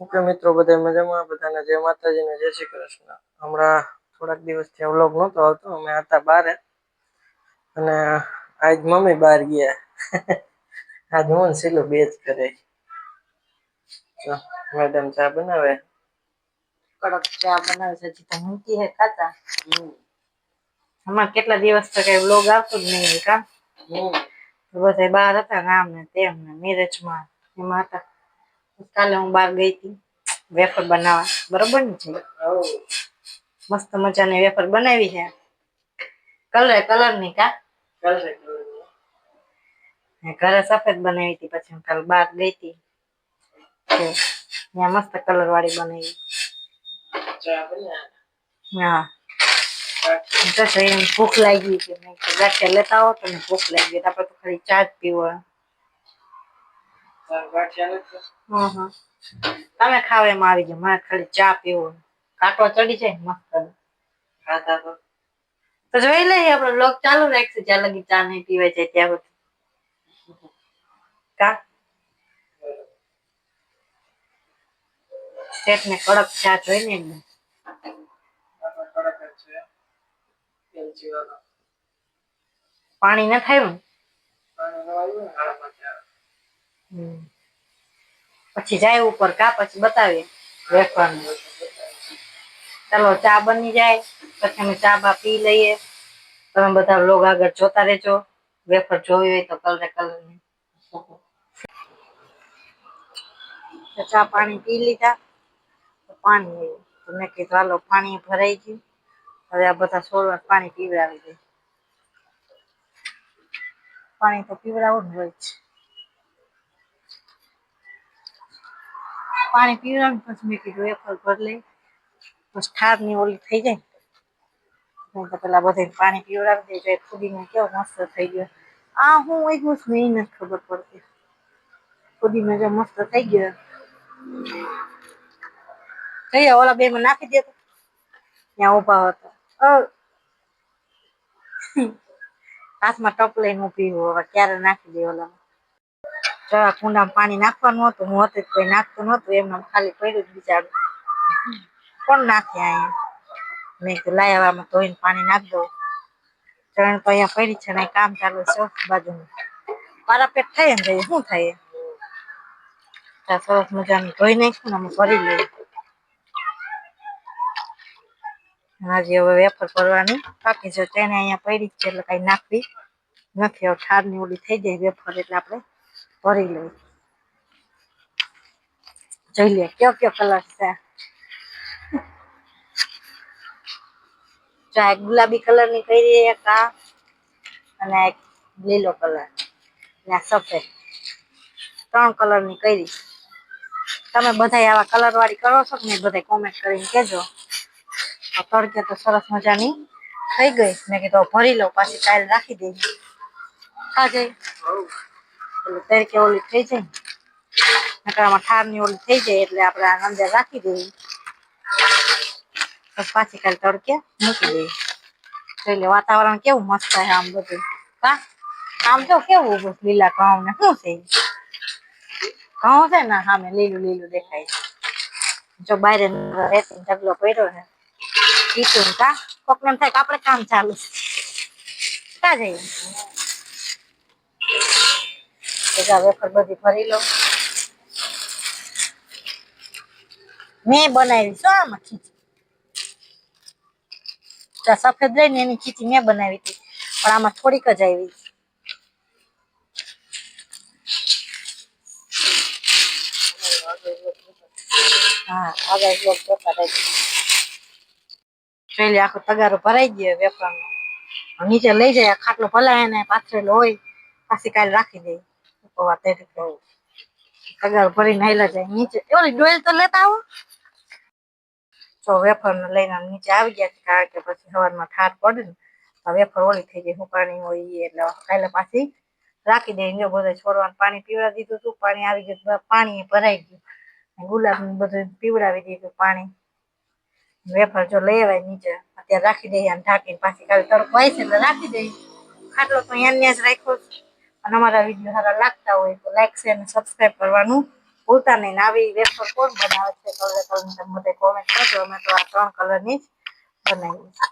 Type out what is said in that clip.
Okay મિત્રો બધા મજામાં? બધાને જય માતાજીને જય શ્રી કૃષ્ણ. હમણાં થોડાક દિવસથી વ્લોગ નહોતો આવતો અમે હતા બારે. અને આજ મમ્મી બહાર ગયા. આજ હું સીલું બે જ કરે મેડમ ચા બનાવે? કડક ચા બનાવે છે તો મૂકી હે ખાતા. હમણાં કેટલા દિવસ તો કઈ વ્લોગ આવતો જ નહીં કા? બધા બહાર હતા ગામ ને તેમ ને મેરેજમાં એમાં હતા. કાલે હું બહાર ગઈ હતી. વેફર બનાવવા. બરોબર ને છે? મસ્ત મજાની વેફર બનાવી છે. કલર કલરની કા? ઘરે સફેદ બનાવી હતી પછી હું કાલે બહાર ગઈ હતી. ત્યાં મસ્ત કલર વાળી બનાવી. હા. તો ભૂખ લાગી કે મેં ગાંઠિયા લેતા આવો તો ભૂખ લાગી ગઈ તો તો ખાલી ચા જ પીવો. હં હં તમે ખાવ એમ આવી જાય મારે ખાલી ચા પીવો. કાંટો ચડી જાય મસ્ત. તો જોઈ લઈએ, આપણે લોક ચાલુ રાખશું. જ્યાં લગી ચા નહીં પીવાય જાય ત્યાં સુધી. કા? ને કડક ચા જોઈ પાણી ન થાય પછી જાય ઉપર કા પછી બતાવીએ. વેફર ચાલો ચા બની જાય, પછી અમે ચા બા પી લઈએ. તમે બધા લોગ આગળ જોતા રહેજો. વેફર જોવી હોય તો કલરે કલરની. ચા પાણી પી લીધા. તો પાણી આવ્યું. તો મેં કીધું, હાલો, પાણી ભરાઈ ગયું. હવે આ બધા છોડવા પાણી પીવડાવી દે. પાણી તો પીવડાવવું જ હોય છે પાણી પીવડાવ્યું પછી મેં કીધું એક ભર લઈ. પછી ઠારની ઓલી થઈ જાય. મેં તો પેલા બધે પાણી પીવડાવી દે ફુદીનો કેવો મસ્ત થઈ ગયો. આ હું એક વસ્તુ એ નથી ખબર પડતી. ફુદીનો જો મસ્ત થઈ ગયો. કઈ ઓલા બે માં નાખી દે ત્યાં ઊભા હતા. હાથમાં ટપ લઈને ઊભી હવે ક્યારે નાખી દે ઓલા જરા કુંડામાં પાણી નાખવાનું હતું. હું હતી કોઈ નાખતું નહોતું. એમને ખાલી પડ્યું જ બિચારું. કોણ નાખે અહીંયા મેં કીધું, લાય હવે આમાં ધોઈને પાણી નાખી દઉં. ચરણ તો અહીંયા પડી છે ને કામ ચાલુ છે બાજુનું. મારા પેટ થાય ને ભાઈ શું થાય ત્યાં સરસ મજાનું ધોઈ નાખ્યું ને અમે ભરી લઈએ હાજી હવે વેફર કરવાની બાકી છે તેને અહીંયા પડી છે એટલે કઈ નાખવી નથી. હવે ઠારની ઓલી થઈ જાય વેફર એટલે આપણે. ભરી લઈ. જોઈ લે, કયો કયો કલર છે? એક ગુલાબી કલરની કરી એક આ, અને એક લીલો કલર. ને સફેદ. ત્રણ કલરની કરી. તમે બધા આવા કલર વાળી કરો છો ને બધા કોમેન્ટ કરીને કેજો તડકે તો સરસ મજાની થઈ ગઈ. મેં કીધું ભરી લઉં, પાછી કાલે રાખી દેજો. ખા જઈ એટલે તરીકે ઓલી થઈ જાય નકરામાં ઠારની ઓલી થઈ જાય એટલે આપણે આ અંદર રાખી દઈએ. પછી પાછી કાલે તડકે મૂકી દઈએ. એટલે વાતાવરણ કેવું મસ્ત છે આમ બધું. કા? આમ તો કેવું ઊભું લીલા ઘઉં ને શું છે? ઘઉં છે ને સામે લીલું લીલું દેખાય. જો બારે રેતી ઢગલો પડ્યો ને કીધું કા? કોક એમ થાય કે આપણે કામ ચાલુ છે. કા જઈએ? બધા વેફર બધી એની ખીચી મેં બનાવી હતી, પણ આમાં થોડીક જ આવી હા, આગળ બ્લોક જોતા રહેજો. જોઈ લે આખો તગારો ભરાઈ ગયો વેફરનો. નીચે લઈ જાય ખાટલો ભલાય ને પાથરેલો હોય, પાછી કાલે રાખી દે. પૌવા તેરી કહું તગારો ભરીને હાલ્યા જાય નીચે ઓલી ડોલ તો લેતા આવો તો વેફર ને લઈને નીચે આવી ગયા છે કારણ કે પછી સવારમાં ઠાર પડે ને તો વેફર ઓલી થઈ જાય હુકાણી હોય એટલે કાલે પાછી રાખી દે જો બધે છોડવાનું પાણી પીવડાવી દીધું હતું પાણી આવી ગયું પાણી ભરાઈ ગયું ગુલાબ બધું પીવડાવી દીધું પાણી વેફર જો લઈ આવે નીચે અત્યારે રાખી દઈએ અને ઢાંકીને પાછી કાલે તડકો હોય છે એટલે રાખી દઈએ ખાટલો તો અહીંયા જ રાખ્યો છે. અને અમારા વીડિયો સારા લાગતા હોય તો લાઈક શેર અને સબસ્ક્રાઈબ કરવાનું ભૂલતા નહીં. આવી વેફર કોણ બનાવે છે? કલર કલર તમે બધા કોમેન્ટ કરજો. અમે તો આ ત્રણ કલરની જ બનાવી છે